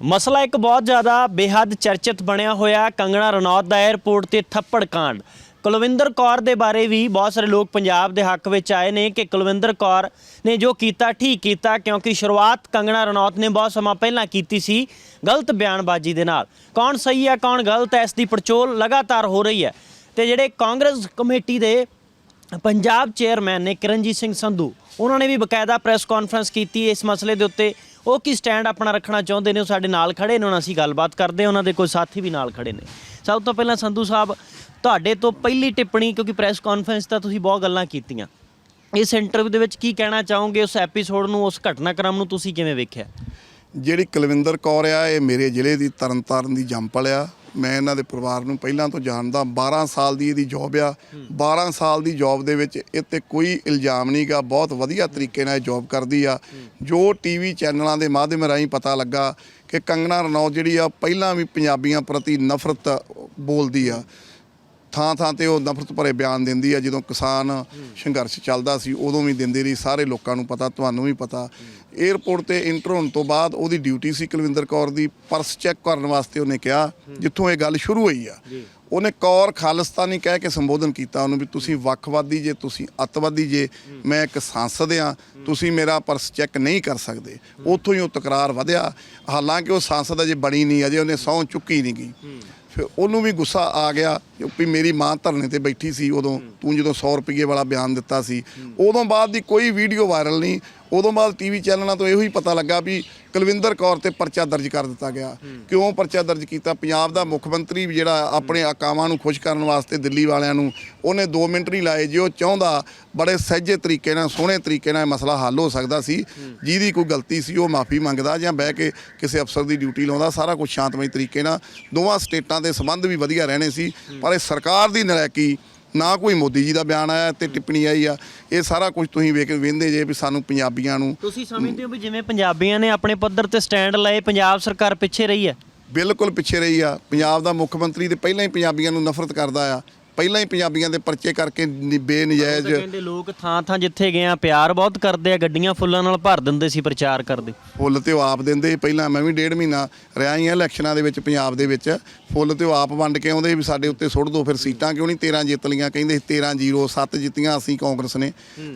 ਮਸਲਾ ਇੱਕ ਬਹੁਤ ਜ਼ਿਆਦਾ ਬੇਹੱਦ ਚਰਚਿਤ ਬਣਿਆ ਹੋਇਆ ਕੰਗਣਾ ਰਣੌਤ ਦਾ 에ਅਰਪੋਰਟ ਤੇ ਥੱਪੜ ਕਾਂਡ। ਕੁਲਵਿੰਦਰ ਕੌਰ ਦੇ ਬਾਰੇ ਵੀ ਬਹੁਤ ਸਾਰੇ ਲੋਕ ਪੰਜਾਬ ਦੇ ਹੱਕ ਵਿੱਚ ਆਏ ਨੇ ਕਿ ਕੁਲਵਿੰਦਰ ਕੌਰ ਨੇ ਜੋ ਕੀਤਾ ਠੀਕ ਕੀਤਾ ਕਿਉਂਕਿ ਸ਼ੁਰੂਆਤ ਕੰਗਣਾ ਰਣੌਤ ਨੇ ਬਹੁਤ ਸਮਾਂ ਪਹਿਲਾਂ ਕੀਤੀ ਸੀ ਗਲਤ ਬਿਆਨਬਾਜ਼ੀ ਦੇ ਨਾਲ। ਕੌਣ ਸਹੀ ਹੈ, ਕੌਣ ਗਲਤ ਹੈ, ਇਸ ਦੀ ਪੜਚੋਲ ਲਗਾਤਾਰ ਹੋ ਰਹੀ ਹੈ। ਤੇ ਜਿਹੜੇ ਕਾਂਗਰਸ ਕਮੇਟੀ ਦੇ ਪੰਜਾਬ ਚੇਅਰਮੈਨ ਨੇ ਕਿਰਨਜੀਤ ਸਿੰਘ ਸੰਧੂ, ਉਹਨਾਂ ਨੇ ਵੀ ਬਕਾਇਦਾ ਪ੍ਰੈਸ ਕਾਨਫਰੰਸ ਕੀਤੀ ਇਸ ਮਸਲੇ ਦੇ ਉੱਤੇ। ਉਹ ਕੀ ਸਟੈਂਡ ਆਪਣਾ ਰੱਖਣਾ ਚਾਹੁੰਦੇ ਨੇ, ਉਹ ਸਾਡੇ ਨਾਲ ਖੜੇ ਨੇ ਉਹਨਾਂ ਅਸੀਂ ਗੱਲਬਾਤ ਕਰਦੇ ਹਾਂ, ਉਹਨਾਂ ਦੇ ਕੋਈ ਸਾਥੀ ਵੀ ਨਾਲ ਖੜੇ ਨੇ। ਸਭ ਤੋਂ ਪਹਿਲਾਂ ਸੰਧੂ ਸਾਹਿਬ, ਤੁਹਾਡੇ ਤੋਂ ਪਹਿਲੀ ਟਿੱਪਣੀ, ਕਿਉਂਕਿ ਪ੍ਰੈਸ ਕਾਨਫਰੰਸ ਤਾਂ ਤੁਸੀਂ ਬਹੁਤ ਗੱਲਾਂ ਕੀਤੀਆਂ। ਇਸ ਇੰਟਰਵਿਊ ਦੇ ਵਿੱਚ ਕੀ ਕਹਿਣਾ ਚਾਹੋਗੇ, ਉਸ ਐਪੀਸੋਡ ਨੂੰ, ਉਸ ਘਟਨਾਕ੍ਰਮ ਨੂੰ ਤੁਸੀਂ ਕਿਵੇਂ ਵੇਖਿਆ? ਜਿਹੜੀ ਕੁਲਵਿੰਦਰ ਕੌਰ ਆ, ਇਹ ਮੇਰੇ ਜ਼ਿਲ੍ਹੇ ਦੀ ਤਰਨਤਾਰਨ ਦੀ ਜੰਪਲ ਆ। ਮੈਂ ਇਹਨਾਂ ਦੇ ਪਰਿਵਾਰ ਨੂੰ ਪਹਿਲਾਂ ਤੋਂ ਜਾਣਦਾ 12 ਸਾਲ ਦੀ ਇਹਦੀ ਜੌਬ ਆ। 12 ਸਾਲ ਦੀ ਜੌਬ ਦੇ ਵਿੱਚ ਇਹ ਤੇ ਕੋਈ ਇਲਜ਼ਾਮ ਨਹੀਂਗਾ ਬਹੁਤ ਵਧੀਆ ਤਰੀਕੇ ਨਾਲ ਇਹ ਜੌਬ ਕਰਦੀ ਆ। ਜੋ ਟੀਵੀ ਚੈਨਲਾਂ ਦੇ ਮਾਧਿਅਮ ਰਾਹੀਂ ਪਤਾ ਲੱਗਾ ਕਿ ਕੰਗਣਾ ਰਣੌਤ ਜਿਹੜੀ ਆ, ਪਹਿਲਾਂ ਵੀ ਪੰਜਾਬੀਆਂ ਪ੍ਰਤੀ ਨਫ਼ਰਤ ਬੋਲਦੀ ਆ। ਥਾਂ ਥਾਂ ਤੇ ਉਹ ਨਫ਼ਰਤ ਭਰੇ ਬਿਆਨ ਦਿੰਦੀ ਆ, ਜਦੋਂ ਕਿਸਾਨ ਸੰਘਰਸ਼ ਚੱਲਦਾ ਸੀ, ਉਦੋਂ ਵੀ ਦਿੰਦੀ ਰਹੀ, ਸਾਰੇ ਲੋਕਾਂ ਨੂੰ ਪਤਾ, ਤੁਹਾਨੂੰ ਵੀ ਪਤਾ। 에ਅਰਪੋਰਟ ਤੇ ਇੰਟਰ ਹੋਣ ਤੋਂ ਬਾਅਦ ਉਹਦੀ ਡਿਊਟੀ ਸੀ ਕੁਲਵਿੰਦਰ ਕੌਰ ਦੀ ਪਰਸ ਚੈੱਕ ਕਰਨ ਵਾਸਤੇ ਉਹਨੇ ਕਿਹਾ ਜਿੱਥੋਂ ਇਹ ਗੱਲ ਸ਼ੁਰੂ ਹੋਈ ਆ। ਉਹਨੇ ਕੌਰ ਖਾਲਿਸਤਾਨੀ ਕਹਿ ਕੇ ਸੰਬੋਧਨ ਕੀਤਾ ਉਹਨੂੰ ਵੀ ਤੁਸੀਂ ਵੱਖਵਾਦੀ ਜੇ ਤੁਸੀਂ ਅੱਤਵਾਦੀ ਜੇ ਮੈਂ ਇੱਕ ਸੰਸਦ ਆ ਤੁਸੀਂ ਮੇਰਾ ਪਰਸ ਚੈੱਕ ਨਹੀਂ ਕਰ ਸਕਦੇ। ਉੱਥੋਂ ਹੀ ਉਹ ਤਕਰਾਰ ਵਧਿਆ। ਹਾਲਾਂਕਿ ਉਹ ਸੰਸਦ ਅਜੇ ਬਣੀ ਨਹੀਂ ਅਜੇ ਉਹਨੇ ਸਹੁੰ ਚੁੱਕੀ ਨਹੀਂ ਗਈ। ਫਿਰ ਉਹਨੂੰ ਵੀ ਗੁੱਸਾ ਆ ਗਿਆ ਕਿ ਮੇਰੀ ਮਾਂ ਧਰਨੇ ਤੇ ਬੈਠੀ ਸੀ ਉਦੋਂ ਤੂੰ ਜਦੋਂ 100 ਰੁਪਏ ਵਾਲਾ ਬਿਆਨ ਦਿੱਤਾ ਸੀ। ਉਦੋਂ ਬਾਅਦ ਦੀ ਕੋਈ ਵੀਡੀਓ ਵਾਇਰਲ ਨਹੀਂ ਉਦੋਂ ਬਾਅਦ ਟੀਵੀ ਚੈਨਲਾਂ ਤੋਂ ਇਹੋ ਹੀ ਪਤਾ ਲੱਗਾ ਵੀ ਕੁਲਵਿੰਦਰ ਕੌਰ ਤੇ ਪਰਚਾ ਦਰਜ ਕਰ ਦਿੱਤਾ ਗਿਆ। ਕਿਉਂ ਪਰਚਾ ਦਰਜ ਕੀਤਾ? ਪੰਜਾਬ ਦਾ ਮੁੱਖ ਮੰਤਰੀ ਵੀ ਜਿਹੜਾ ਆਪਣੇ ਆਕਾਵਾਂ ਨੂੰ ਖੁਸ਼ ਕਰਨ ਵਾਸਤੇ ਦਿੱਲੀ ਵਾਲਿਆਂ ਨੂੰ ਉਹਨੇ 2 ਮਿੰਟ ਨਹੀਂ ਲਾਏ ਜੇ ਉਹ ਚਾਹੁੰਦਾ ਬੜੇ ਸਹਿਜੇ ਤਰੀਕੇ ਨਾਲ ਸੋਹਣੇ ਤਰੀਕੇ ਨਾਲ ਇਹ ਮਸਲਾ ਹੱਲ ਹੋ ਸਕਦਾ ਸੀ ਜਿਹਦੀ ਕੋਈ ਗਲਤੀ ਸੀ ਉਹ ਮਾਫੀ ਮੰਗਦਾ ਜਾਂ ਬਹਿ ਕੇ ਕਿਸੇ ਅਫਸਰ ਦੀ ਡਿਊਟੀ ਲਾਉਂਦਾ ਸਾਰਾ ਕੁਝ ਸ਼ਾਂਤਮਈ ਤਰੀਕੇ ਨਾਲ। ਦੋਵਾਂ ਸਟੇਟਾਂ ਦੇ ਸੰਬੰਧ ਵੀ ਵਧੀਆ ਰਹਿਣੇ ਸੀ ਪਰ ਇਹ ਸਰਕਾਰ ਦੀ ਨਲਾਇਕੀ ਨਾ ਕੋਈ ਮੋਦੀ ਜੀ ਦਾ ਬਿਆਨ ਆਇਆ ਤੇ ਟਿੱਪਣੀ ਆਈ ਆ। ਇਹ ਸਾਰਾ ਕੁਝ ਤੁਸੀਂ ਵੇਖ ਵੇਂਦੇ ਜੇ ਵੀ ਸਾਨੂੰ ਪੰਜਾਬੀਆਂ ਨੂੰ ਤੁਸੀਂ ਸਮਝਦੇ ਹੋ ਵੀ ਜਿਵੇਂ ਪੰਜਾਬੀਆਂ ਨੇ ਆਪਣੇ ਪੱਧਰ ਤੇ ਸਟੈਂਡ ਲਏ ਪੰਜਾਬ ਸਰਕਾਰ ਪਿੱਛੇ ਰਹੀ ਹੈ? ਬਿਲਕੁਲ ਪਿੱਛੇ ਰਹੀ ਆ। ਪੰਜਾਬ ਦਾ ਮੁੱਖ ਮੰਤਰੀ ਤੇ ਪਹਿਲਾਂ ਹੀ ਪੰਜਾਬੀਆਂ ਨੂੰ ਨਫ਼ਰਤ ਕਰਦਾ ਆ। ਪਹਿਲਾਂ ਹੀ ਪੰਜਾਬੀਆਂ ਦੇ ਪਰਚੇ ਕਰਕੇ ਨਿ- ਬੇਨਜਾਇਜ਼ ਕਹਿੰਦੇ ਲੋਕ ਥਾਂ ਥਾਂ ਜਿੱਥੇ ਗਏ ਆ ਪਿਆਰ ਬਹੁਤ ਕਰਦੇ ਆ ਗੱਡੀਆਂ ਫੁੱਲਾਂ ਨਾਲ ਭਰ ਦਿੰਦੇ ਸੀ ਪ੍ਰਚਾਰ ਕਰਦੇ। ਫੁੱਲ ਤੇ ਉਹ ਆਪ ਦਿੰਦੇ ਪਹਿਲਾਂ ਮੈਂ ਵੀ ਡੇਢ ਮਹੀਨਾ ਰਿਹਾ ਹੀ ਆ ਇਲੈਕਸ਼ਨਾਂ ਦੇ ਵਿੱਚ ਪੰਜਾਬ ਦੇ ਵਿੱਚ। ਫੁੱਲ ਤੇ ਉਹ ਆਪ ਵੰਡ ਕੇ ਆਉਂਦੇ ਵੀ ਸਾਡੇ ਉੱਤੇ ਸੁੱਟ ਦਿਓ ਫਿਰ ਸੀਟਾਂ ਕਿਉਂ ਨਹੀਂ 13 ਜਿੱਤ ਲੀਆਂ ਕਹਿੰਦੇ 13 0 7 ਜਿੱਤੀਆਂ ਅਸੀਂ ਕਾਂਗਰਸ ਨੇ।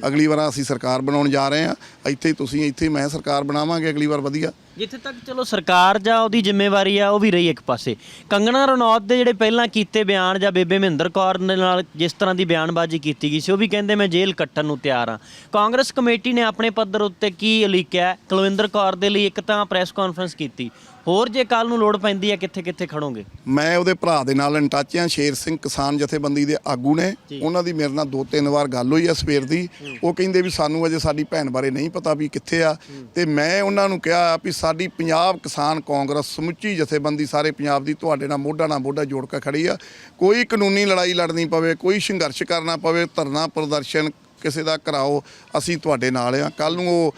ਅਗਲੀ ਵਾਰ ਅਸੀਂ ਸਰਕਾਰ ਬਣਾਉਣ ਜਾ ਰਹੇ ਆ ਇੱਥੇ ਹੀ ਤੁਸੀਂ ਇੱਥੇ ਹੀ ਮੈਂ ਸਰਕਾਰ ਬਣਾਵਾਂਗੇ ਅਗਲੀ ਵਾਰ ਵਧੀਆ। ਜਿੱਥੇ ਤੱਕ ਚਲੋ ਸਰਕਾਰ ਜਾਂ ਉਹਦੀ ਜ਼ਿੰਮੇਵਾਰੀ ਆ, ਉਹ ਵੀ ਰਹੀ ਇੱਕ ਪਾਸੇ। ਕੰਗਣਾ ਰਣੌਤ ਦੇ ਜਿਹੜੇ ਪਹਿਲਾਂ ਕੀਤੇ ਬਿਆਨ ਜਾਂ ਬੇਬੇ ਮਹਿੰਦਰ ਕੌਰ ਦੇ ਨਾਲ ਜਿਸ ਤਰ੍ਹਾਂ ਦੀ ਬਿਆਨਬਾਜ਼ੀ ਕੀਤੀ ਗਈ ਸੀ, ਉਹ ਵੀ ਕਹਿੰਦੇ ਮੈਂ ਜੇਲ੍ਹ ਕੱਟਣ ਨੂੰ ਤਿਆਰ ਆ ਕਾਂਗਰਸ ਕਮੇਟੀ ਨੇ ਆਪਣੇ ਪੱਧਰ ਉੱਤੇ ਕੀ ਉਲੀਕਿਆ? ਕੁਲਵਿੰਦਰ ਕੌਰ ਦੇ ਲਈ ਇੱਕ ਤਾਂ ਪ੍ਰੈਸ ਕਾਨਫਰੰਸ ਕੀਤੀ। ਹੋਰ ਜੇ ਕੱਲ ਨੂੰ ਲੋੜ ਪੈਂਦੀ ਹੈ ਕਿੱਥੇ ਕਿੱਥੇ ਖੜੋਗੇ? ਮੈਂ ਉਹਦੇ ਭਰਾ ਦੇ ਨਾਲ ਇੰਟੱਚ ਆ ਸ਼ੇਰ ਸਿੰਘ ਕਿਸਾਨ ਜਥੇਬੰਦੀ ਦੇ ਆਗੂ ਨੇ। ਉਹਨਾਂ ਦੀ ਮੇਰੇ ਨਾਲ ਦੋ ਤਿੰਨ ਵਾਰ ਗੱਲ ਹੋਈ ਆ ਸਵੇਰ ਦੀ। ਉਹ ਕਹਿੰਦੇ ਵੀ ਸਾਨੂੰ ਅਜੇ ਸਾਡੀ ਭੈਣ ਬਾਰੇ ਨਹੀਂ ਪਤਾ ਵੀ ਕਿੱਥੇ ਆ। ਤੇ ਮੈਂ ਉਹਨਾਂ ਨੂੰ ਕਿਹਾ ਵੀ ਸਾਡੀ ਪੰਜਾਬ ਕਿਸਾਨ ਕਾਂਗਰਸ ਸਮੁੱਚੀ ਜਥੇਬੰਦੀ ਸਾਰੇ ਪੰਜਾਬ ਦੀ ਤੁਹਾਡੇ ਨਾਲ ਮੋਢਾ ਨਾਲ ਮੋਢਾ ਜੋੜ ਕੇ ਖੜੀ ਆ। ਕੋਈ ਕਾਨੂੰਨੀ ਲੜਾਈ ਲੜਨੀ ਪਵੇ ਕੋਈ ਸੰਘਰਸ਼ ਕਰਨਾ ਪਵੇ ਧਰਨਾ ਪ੍ਰਦਰਸ਼ਨ ਕਿਸੇ ਦਾ ਕਰਾਓ ਅਸੀਂ ਤੁਹਾਡੇ ਨਾਲ ਆ। ਕੱਲ ਨੂੰ ਉਹ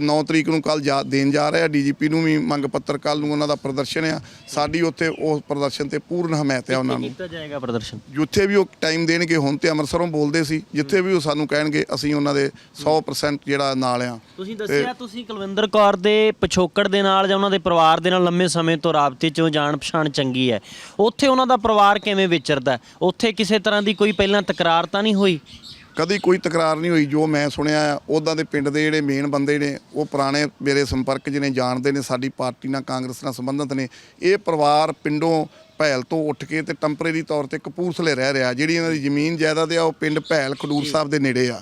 9 ਤਰੀਕ ਨੂੰ ਕੱਲ ਦੇਣ ਜਾ ਰਹੇ ਆ। ਡੀਜੀਪੀ ਨੂੰ ਵੀ ਮੰਗ ਪੱਤਰ ਕੱਲ ਨੂੰ ਉਹਨਾਂ ਦਾ ਪ੍ਰਦਰਸ਼ਨ ਆ। ਸਾਡੀ ਉੱਥੇ ਉਸ ਪ੍ਰਦਰਸ਼ਨ ਤੇ ਪੂਰਨ ਹਮਾਇਤ ਆ ਉਹਨਾਂ ਨੂੰ। ਕੀਤਾ ਜਾਏਗਾ ਪ੍ਰਦਰਸ਼ਨ? ਜਿੱਥੇ ਵੀ ਉਹ ਟਾਈਮ ਦੇਣਗੇ ਹੁਣ ਤੇ ਅੰਮ੍ਰਿਤਸਰੋਂ ਬੋਲਦੇ ਸੀ। ਜਿੱਥੇ ਵੀ ਉਹ ਸਾਨੂੰ ਕਹਿਣਗੇ ਅਸੀਂ ਉਹਨਾਂ ਦੇ 100% ਜਿਹੜਾ ਨਾਲ ਆ। ਤੁਸੀਂ ਦੱਸਿਆ ਤੁਸੀਂ ਕੁਲਵਿੰਦਰ ਕੌਰ ਦੇ ਪਿਛੋਕੜ ਦੇ ਨਾਲ ਜਾਂ ਉਹਨਾਂ ਦੇ ਪਰਿਵਾਰ ਦੇ ਨਾਲ ਲੰਮੇ ਸਮੇਂ ਤੋਂ ਰਾਬਤੇ 'ਚੋਂ ਜਾਣ ਪਛਾਣ ਚੰਗੀ ਹੈ। ਉੱਥੇ ਉਹਨਾਂ ਦਾ ਪਰਿਵਾਰ ਕਿਵੇਂ ਵਿਚਰਦਾ? ਉੱਥੇ ਕਿਸੇ ਤਰ੍ਹਾਂ ਦੀ ਕੋਈ ਪਹਿਲਾਂ ਤਕਰਾਰ ਤਾਂ ਨਹੀਂ ਹੋਈ? ਕਦੀ ਕੋਈ ਤਕਰਾਰ ਨਹੀਂ ਹੋਈ ਜੋ ਮੈਂ ਸੁਣਿਆ ਆ ਉਹਦਾਂ ਦੇ ਪਿੰਡ ਦੇ ਜਿਹੜੇ ਮੇਨ ਬੰਦੇ ਨੇ ਉਹ ਪੁਰਾਣੇ ਮੇਰੇ ਸੰਪਰਕ 'ਚ ਨੇ ਜਾਣਦੇ ਨੇ ਸਾਡੀ ਪਾਰਟੀ ਨਾਲ ਕਾਂਗਰਸ ਨਾਲ ਸੰਬੰਧਿਤ ਨੇ। ਇਹ ਪਰਿਵਾਰ ਪਿੰਡੋਂ ਭੈਲ ਤੋਂ ਉੱਠ ਕੇ ਤੇ ਟੈਂਪਰੇਰੀ ਤੌਰ ਤੇ ਕਪੂਰਥਲੇ ਰਹਿ ਰਿਹਾ ਜਿਹੜੀ ਇਹਨਾਂ ਦੀ ਜ਼ਮੀਨ ਜਾਇਦਾਦ ਆ ਉਹ ਪਿੰਡ ਭੈਲ ਖਡੂਰ ਸਾਹਿਬ ਦੇ ਨੇੜੇ ਆ।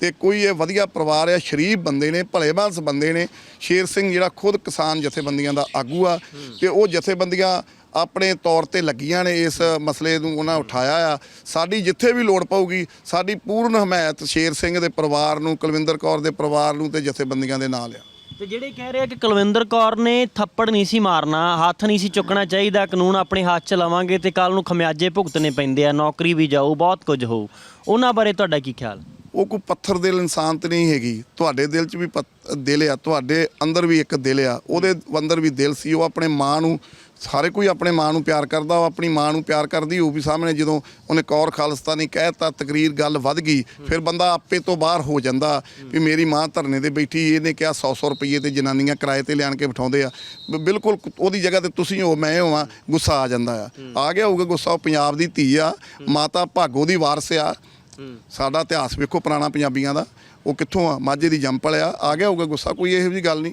ਤੇ ਕੋਈ ਇਹ ਵਧੀਆ ਪਰਿਵਾਰ ਆ ਸ਼ਰੀਫ ਬੰਦੇ ਨੇ ਭਲੇ ਮਾਨਸ ਬੰਦੇ ਨੇ ਸ਼ੇਰ ਸਿੰਘ ਜਿਹੜਾ ਖੁਦ ਕਿਸਾਨ ਜਥੇਬੰਦੀਆਂ ਦਾ ਆਗੂ ਆ ਤੇ ਉਹ ਜਥੇਬੰਦੀਆਂ ਆਪਣੇ ਤੌਰ ਤੇ ਲੱਗੀਆਂ ਨੇ ਇਸ ਮਸਲੇ ਨੂੰ ਉਹਨਾਂ ਉਠਾਇਆ ਆ। ਸਾਡੀ ਜਿੱਥੇ ਵੀ ਲੋੜ ਪਊਗੀ, ਸਾਡੀ ਪੂਰਨ ਹਮਾਇਤ ਸ਼ੇਰ ਸਿੰਘ ਦੇ ਪਰਿਵਾਰ ਨੂੰ, ਕੁਲਵਿੰਦਰ ਕੌਰ ਦੇ ਪਰਿਵਾਰ ਨੂੰ ਤੇ ਜਥੇਬੰਦੀਆਂ ਦੇ ਨਾਲ ਆ। ਤੇ ਜਿਹੜੇ ਕਹਿ ਰਹੇ ਆ ਕਿ ਕੁਲਵਿੰਦਰ ਕੌਰ ਨੇ ਥੱਪੜ ਨਹੀਂ ਸੀ ਮਾਰਨਾ, ਹੱਥ ਨਹੀਂ ਸੀ ਚੁੱਕਣਾ ਚਾਹੀਦਾ, ਕਾਨੂੰਨ ਆਪਣੇ ਹੱਥ 'ਚ ਲਵਾਂਗੇ ਤੇ ਕੱਲ ਨੂੰ ਖਮਿਆਜੇ ਭੁਗਤਣੇ ਪੈਂਦੇ ਆ, ਨੌਕਰੀ ਵੀ ਜਾਊ, ਬਹੁਤ ਕੁਝ ਹੋਊ। ਉਹਨਾਂ ਬਾਰੇ ਤੁਹਾਡਾ ਕੀ ਖਿਆਲ? ਉਹ ਕੋਈ ਪੱਥਰ ਦਿਲ ਇਨਸਾਨ ਤੇ ਨਹੀਂ ਹੈਗੀ। ਤੁਹਾਡੇ ਦਿਲ 'ਚ ਵੀ ਪੱਥ- ਦਿਲ ਆ, ਤੁਹਾਡੇ ਅੰਦਰ ਵੀ ਇੱਕ ਦਿਲ ਆ। ਉਹਦੇ ਅੰਦਰ ਵੀ ਦਿਲ ਸੀ, ਉਹ ਆਪਣੇ ਮਾਂ ਨੂੰ ਸਾਰੇ ਕੋਈ ਆਪਣੇ ਮਾਂ ਨੂੰ ਪਿਆਰ ਕਰਦਾ, ਉਹ ਆਪਣੀ ਮਾਂ ਨੂੰ ਪਿਆਰ ਕਰਦੀ, ਉਹ ਵੀ ਸਾਹਮਣੇ ਜਦੋਂ ਉਹਨੇ ਕੌਰ ਖਾਲਸਤਾਨੀ ਕਹਿਤਾ, ਤਕਰੀਰ ਗੱਲ ਵੱਧ ਗਈ, ਫਿਰ ਬੰਦਾ ਆਪੇ ਤੋਂ ਬਾਹਰ ਹੋ ਜਾਂਦਾ ਵੀ ਮੇਰੀ ਮਾਂ ਧਰਨੇ ਤੇ ਬੈਠੀ, ਇਹਨੇ ਕਿਹਾ 100-100 ਰੁਪਏ ਤੇ ਜਨਾਨੀਆਂ ਕਿਰਾਏ ਤੇ ਲਿਆਣ ਕੇ ਬਿਠਾਉਂਦੇ ਆ। ਬਿਲਕੁਲ ਉਹਦੀ ਜਗ੍ਹਾ ਤੇ ਤੁਸੀਂ ਹੋ, ਮੈਂ ਹੋਵਾਂ, ਗੁੱਸਾ ਆ ਜਾਂਦਾ ਆ। ਆ ਗਿਆ ਹੋਊਗਾ ਗੁੱਸਾ, ਉਹ ਪੰਜਾਬ ਦੀ ਧੀ ਆ, ਮਾਤਾ ਭਾਗੋ ਦੀ ਵਾਰਸ ਆ। ਸਾਡਾ ਇਤਿਹਾਸ ਵੇਖੋ ਪੁਰਾਣਾ ਪੰਜਾਬੀਆਂ ਦਾ। ਉਹ ਕਿੱਥੋਂ ਆ? ਮਾਝੇ ਦੀ ਜੰਪਲ ਆ। ਆ ਗਿਆ ਹੋਊਗਾ ਗੁੱਸਾ। ਕੋਈ ਇਹੋ ਜਿਹੀ ਗੱਲ ਨਹੀਂ।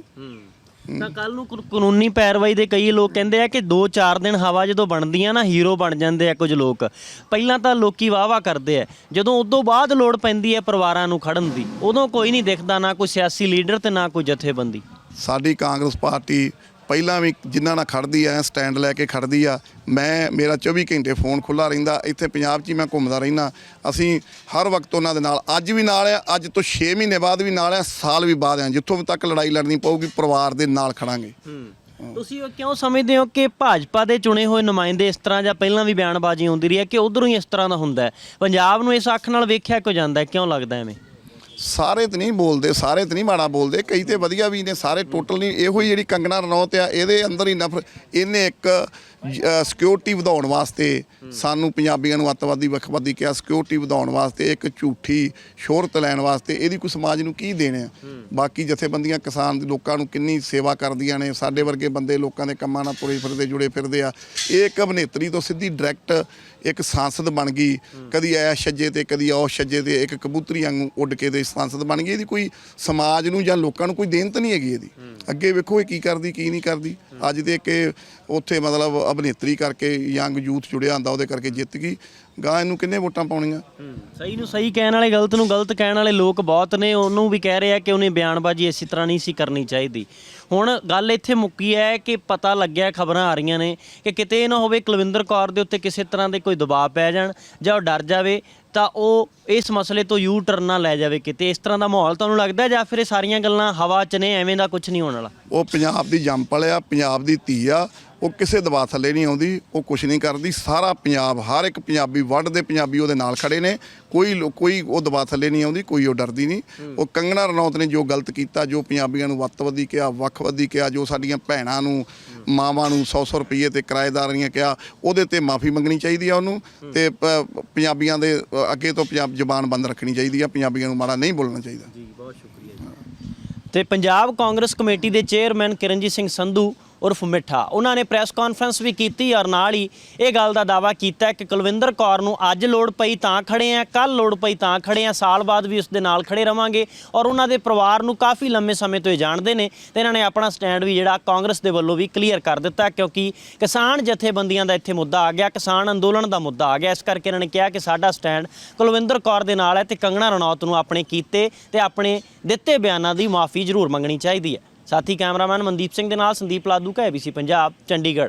ਤਾਂ ਕੱਲ ਨੂੰ ਕਾਨੂੰਨ- ਕਾਨੂੰਨੀ ਪੈਰਵਾਈ ਦੇ ਕਈ ਲੋਕ ਕਹਿੰਦੇ ਆ ਕਿ 2-4 ਦਿਨ ਹਵਾ ਜਦੋਂ ਬਣਦੀਆਂ ਨਾ ਹੀਰੋ ਬਣ ਜਾਂਦੇ ਆ ਕੁਝ ਲੋਕ। ਪਹਿਲਾਂ ਤਾਂ ਲੋਕੀ ਵਾਹ-ਵਾਹ ਕਰਦੇ ਆ। ਜਦੋਂ ਉਦੋਂ ਬਾਅਦ ਲੋੜ ਪੈਂਦੀ ਹੈ ਪਰਿਵਾਰਾਂ ਨੂੰ ਖੜਨ ਦੀ। ਉਦੋਂ ਕੋਈ ਨਹੀਂ ਦਿਖਦਾ ਨਾ ਕੋਈ ਸਿਆਸੀ ਲੀਡਰ ਤੇ ਨਾ ਕੋਈ ਜਥੇਬੰਦੀ। ਸਾਡੀ ਕਾਂਗਰਸ ਪਾਰਟੀ ਪਹਿਲਾਂ ਵੀ ਜਿਨ੍ਹਾਂ ਨਾਲ ਖੜਦੀ ਆ ਸਟੈਂਡ ਲੈ ਕੇ ਖੜਦੀ ਆ ਮੈਂ ਮੇਰਾ 24 ਘੰਟੇ ਫੋਨ ਖੁੱਲਾ ਰਹਿੰਦਾ ਇੱਥੇ ਪੰਜਾਬ 'ਚ ਹੀ ਮੈਂ ਘੁੰਮਦਾ ਰਹਿਣਾ ਅਸੀਂ ਹਰ ਵਕਤ ਉਹਨਾਂ ਦੇ ਨਾਲ ਅੱਜ ਵੀ ਨਾਲ ਆ ਅੱਜ ਤੋਂ 6 ਮਹੀਨੇ ਬਾਅਦ ਵੀ ਨਾਲ ਆ ਸਾਲ ਵੀ ਬਾਅਦ ਆ ਜਿੱਥੋਂ ਤੱਕ ਲੜਾਈ ਲੜਨੀ ਪਊਗੀ ਪਰਿਵਾਰ ਦੇ ਨਾਲ ਖੜਾਂਗੇ। ਤੁਸੀਂ ਉਹ ਕਿਉਂ ਸਮਝਦੇ ਹੋ ਕਿ ਭਾਜਪਾ ਦੇ ਚੁਣੇ ਹੋਏ ਨੁਮਾਇੰਦੇ ਇਸ ਤਰ੍ਹਾਂ ਜਾਂ ਪਹਿਲਾਂ ਵੀ ਬਿਆਨਬਾਜ਼ੀ ਆਉਂਦੀ ਰਹੀ ਹੈ ਕਿ ਉਧਰੋਂ ਹੀ ਇਸ ਤਰ੍ਹਾਂ ਦਾ ਹੁੰਦਾ ਹੈ? ਪੰਜਾਬ ਨੂੰ ਇਸ ਅੱਖ ਨਾਲ ਵੇਖਿਆ ਕਿਉਂ ਜਾਂਦਾ ਹੈ? ਕਿਉਂ ਲੱਗਦਾ ਐਵੇਂ? ਸਾਰੇ ਤੇ ਨਹੀਂ ਬੋਲਦੇ, ਸਾਰੇ ਤੇ ਨਹੀਂ ਮਾੜਾ ਬੋਲਦੇ, ਕਈ ਤੇ ਵਧੀਆ ਵੀ ਨੇ, ਸਾਰੇ ਟੋਟਲ ਨਹੀਂ, ਇਹੋ ਹੀ ਜਿਹੜੀ ਕੰਗਣਾ ਰਣੌਤ ਆ, ਇਹਦੇ ਅੰਦਰ ਹੀ ਨਫ਼ਰ, ਇਹਨੇ ਇੱਕ ਸਿਕਿਉਰਿਟੀ ਵਧਾਉਣ ਵਾਸਤੇ ਸਾਨੂੰ ਪੰਜਾਬੀਆਂ ਨੂੰ ਅੱਤਵਾਦੀ, ਵੱਖਵਾਦੀ ਕਿਹਾ ਸਿਕਿਉਰਿਟੀ ਵਧਾਉਣ ਵਾਸਤੇ, ਇੱਕ ਝੂਠੀ ਸ਼ੋਹਰਤ ਲੈਣ ਵਾਸਤੇ, ਇਹਦੀ ਕੋਈ ਸਮਾਜ ਨੂੰ ਕੀ ਦੇਣੇ ਆ? ਬਾਕੀ ਜਥੇਬੰਦੀਆਂ ਕਿਸਾਨ ਦੇ ਲੋਕਾਂ ਨੂੰ ਕਿੰਨੀ ਸੇਵਾ ਕਰਦੀਆਂ ਨੇ, ਸਾਡੇ ਵਰਗੇ ਬੰਦੇ ਲੋਕਾਂ ਦੇ ਕੰਮਾਂ ਨਾਲ ਤੁਰੇ ਫਿਰਦੇ, ਜੁੜੇ ਫਿਰਦੇ ਆ। ਇਹ ਇੱਕ ਅਭਿਨੇਤਰੀ ਤੋਂ ਸਿੱਧੀ ਡਾਇਰੈਕਟ ਇੱਕ ਸਾਂਸਦ ਬਣ ਗਈ, ਕਦੀ ਐ ਛੱਜੇ ਤੇ, ਕਦੀ ਉਹ ਛੱਜੇ ਤੇ, ਇੱਕ ਕਬੂਤਰੀ ਵਾਂਗੂ ਉੱਡ ਕੇ ਦੇ ਸੰਸਦ ਬਣ ਗਈ, ਇਹਦੀ ਕੋਈ ਸਮਾਜ ਨੂੰ ਜਾਂ ਲੋਕਾਂ ਨੂੰ ਕੋਈ ਦੇਣਤ ਨਹੀਂ ਹੈਗੀ ਇਹਦੀ। ਅੱਗੇ ਵੇਖੋ ਇਹ ਕੀ ਕਰਦੀ, ਕੀ ਨਹੀਂ ਕਰਦੀ। ਅੱਜ ਦੇ ਕਿ ਉੱਥੇ ਮਤਲਬ ਅਭਿਨੇਤਰੀ ਕਰਕੇ ਯੰਗ ਯੂਥ ਜੁੜਿਆ ਹੁੰਦਾ, ਉਹਦੇ ਕਰਕੇ ਜਿੱਤ ਗਈ। ਗਾਂ ਇਹਨੂੰ ਕਿੰਨੇ ਵੋਟਾਂ ਪਾਉਣੀਆਂ? ਸਹੀ ਨੂੰ ਸਹੀ ਕਹਿਣ ਵਾਲੇ ਗਲਤ ਨੂੰ ਗਲਤ ਕਹਿਣ ਵਾਲੇ ਲੋਕ ਬਹੁਤ ਨੇ ਉਹਨੂੰ ਵੀ ਕਹਿ ਰਹੇ ਆ ਕਿ ਉਹਨੇ ਬਿਆਨਬਾਜ਼ੀ ਇਸੇ ਤਰ੍ਹਾਂ ਨਹੀਂ ਸੀ ਕਰਨੀ ਚਾਹੀਦੀ। ਹੁਣ ਗੱਲ ਇੱਥੇ ਮੁੱਕੀ ਹੈ ਕਿ ਪਤਾ ਲੱਗਿਆ ਖਬਰਾਂ ਆ ਰਹੀਆਂ ਨੇ ਕਿ ਕਿਤੇ ਇਹ ਨਾ ਹੋਵੇ ਕੁਲਵਿੰਦਰ ਕੌਰ ਦੇ ਉੱਤੇ ਕਿਸੇ ਤਰ੍ਹਾਂ ਦੇ ਕੋਈ ਦਬਾਅ ਪੈ ਜਾਣ ਜਾਂ ਉਹ ਡਰ ਜਾਵੇ ਤਾਂ ਉਹ ਇਸ ਮਸਲੇ ਤੋਂ ਯੂ ਟਰਨ ਨਾ ਲੈ ਜਾਵੇ ਕਿਤੇ। ਇਸ ਤਰ੍ਹਾਂ ਦਾ ਮਾਹੌਲ ਤੁਹਾਨੂੰ ਲੱਗਦਾ ਜਾਂ ਫਿਰ ਇਹ ਸਾਰੀਆਂ ਗੱਲਾਂ ਹਵਾ 'ਚ ਨੇ ਐਵੇਂ ਦਾ ਕੁਝ ਨਹੀਂ ਹੋਣ ਵਾਲਾ? ਉਹ ਪੰਜਾਬ ਦੀ ਜੰਪਲ ਆ ਪੰਜਾਬ ਦੀ ਧੀ ਆ ਉਹ ਕਿਸੇ ਦਬਾਅ ਥੱਲੇ ਨਹੀਂ ਆਉਂਦੀ ਉਹ ਕੁਝ ਨਹੀਂ ਕਰਦੀ ਸਾਰਾ ਪੰਜਾਬ ਹਰ ਇੱਕ ਪੰਜਾਬੀ ਵਰਡ ਦੇ ਪੰਜਾਬੀ ਉਹਦੇ ਨਾਲ ਖੜੇ ਨੇ। ਕੋਈ ਲੋ- ਕੋਈ ਉਹ ਦਬਾਅ ਥੱਲੇ ਨਹੀਂ ਆਉਂਦੀ ਕੋਈ ਉਹ ਡਰਦੀ ਨਹੀਂ। ਉਹ ਕੰਗਣਾ ਰਣੌਤ ਨੇ ਜੋ ਗਲਤ ਕੀਤਾ ਜੋ ਪੰਜਾਬੀਆਂ ਨੂੰ ਵੱਤਵੱਦੀ ਕਿਹਾ ਵੱਖਵੱਦੀ ਕਿਹਾ ਜੋ ਸਾਡੀਆਂ ਭੈਣਾਂ ਨੂੰ ਮਾਵਾਂ ਨੂੰ 100-100 ਰੁਪਏ ਤੇ ਕਿਰਾਏਦਾਰੀਆਂ ਕਿਹਾ ਉਹਦੇ ਤੇ ਮਾਫੀ ਮੰਗਣੀ ਚਾਹੀਦੀ ਆ ਉਹਨੂੰ ਤੇ ਪ- ਪੰਜਾਬੀਆਂ ਦੇ ਅ, ਅੱਗੇ ਤੋਂ ਪੰਜਾਬ ਜ਼ਬਾਨ ਬੰਦ ਰੱਖਣੀ ਚਾਹੀਦੀ ਆ ਪੰਜਾਬੀਆਂ ਨੂੰ ਮਾੜਾ ਨਹੀਂ ਬੋਲਣਾ ਚਾਹੀਦਾ। ਜੀ ਬਹੁਤ ਸ਼ੁਕਰੀਆ ਜੀ। ਤੇ ਪੰਜਾਬ ਕਾਂਗਰਸ ਕਮੇਟੀ ਦੇ ਚੇਅਰਮੈਨ ਕਿਰਨਜੀਤ ਸਿੰਘ ਸੰਧੂ ਉਰਫ ਮਿੱਠਾ। ਉਹਨਾਂ ਨੇ ਪ੍ਰੈਸ ਕਾਨਫਰੰਸ ਵੀ ਕੀਤੀ ਔਰ ਨਾਲ ਹੀ ਇਹ ਗੱਲ ਦਾ ਦਾਵਾ ਕੀਤਾ ਕਿ ਕੁਲਵਿੰਦਰ ਕੌਰ ਨੂੰ ਅੱਜ ਲੋੜ ਪਈ ਤਾਂ ਖੜੇ ਆ ਕੱਲ ਲੋੜ ਪਈ ਤਾਂ ਖੜੇ ਆ, ਸਾਲ ਬਾਅਦ ਵੀ ਉਸ ਦੇ ਨਾਲ ਖੜੇ ਰਵਾਂਗੇ ਔਰ ਉਹਨਾਂ ਦੇ ਪਰਿਵਾਰ ਨੂੰ ਕਾਫੀ ਲੰਮੇ ਸਮੇਂ ਤੋਂ ਇਹ ਜਾਣਦੇ ਨੇ ਤੇ ਇਹਨਾਂ ਨੇ ਆਪਣਾ ਸਟੈਂਡ ਵੀ ਜਿਹੜਾ ਕਾਂਗਰਸ ਦੇ ਵੱਲੋਂ ਵੀ ਕਲੀਅਰ ਕਰ ਦਿੱਤਾ ਕਿਉਂਕਿ ਕਿਸਾਨ ਜਥੇਬੰਦੀਆਂ ਦਾ ਇੱਥੇ ਮੁੱਦਾ ਆ ਗਿਆ, ਕਿਸਾਨ ਅੰਦੋਲਨ ਦਾ ਮੁੱਦਾ ਆ ਗਿਆ। ਇਸ ਕਰਕੇ ਇਹਨਾਂ ਨੇ ਕਿਹਾ ਕਿ ਸਾਡਾ ਸਟੈਂਡ ਕੁਲਵਿੰਦਰ ਕੌਰ ਦੇ ਨਾਲ ਹੈ ਤੇ ਕੰਗਣਾ ਰਣੌਤ ਨੂੰ ਆਪਣੇ ਕੀਤੇ ਤੇ ਆਪਣੇ ਦਿੱਤੇ ਬਿਆਨਾਂ ਦੀ ਮਾਫੀ ਜ਼ਰੂਰ ਮੰਗਣੀ ਚਾਹੀਦੀ ਹੈ। ਸਾਥੀ ਕੈਮਰਾਮੈਨ ਮਨਦੀਪ ਸਿੰਘ ਦੇ ਨਾਲ ਸੰਦੀਪ ਲਾਦੂ ਕਾ ਏਬੀਸੀ ਪੰਜਾਬ ਚੰਡੀਗੜ੍ਹ।